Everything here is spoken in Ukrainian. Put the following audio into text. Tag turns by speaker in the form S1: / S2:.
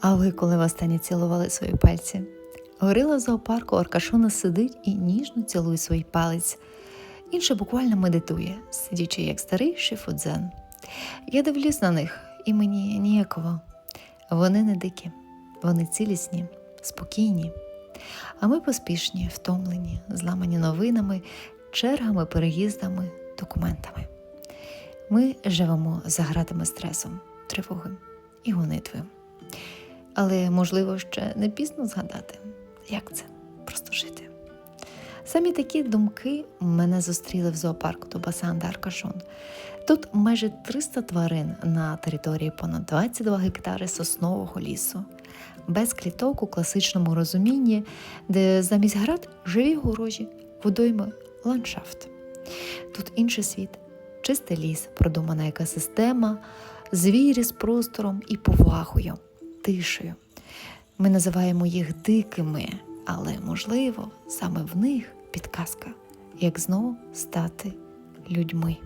S1: А ви коли востаннє цілували свої пальці? Горила в зоопарку, Аркашона сидить і ніжно цілує свій палець. Інше буквально медитує, сидячи як старий шифудзен. Я дивлюсь на них, і мені ніяково. Вони не дикі, вони цілісні, спокійні. А ми поспішні, втомлені, зламані новинами, чергами, переїздами, документами. Ми живемо за гратами стресом, тривоги і гонитви. Але, можливо, ще не пізно згадати, як це просто жити. Самі такі думки мене зустріли в зоопарку Тубасан Даркашон. Тут майже 300 тварин на території понад 22 гектари соснового лісу, без кліток у класичному розумінні, де замість град живі горожі, водойми, ландшафт. Тут інший світ, чистий ліс, продумана екосистема, звірі з простором і повагою, тишею. Ми називаємо їх дикими, але можливо саме в них підказка, як знову стати людьми.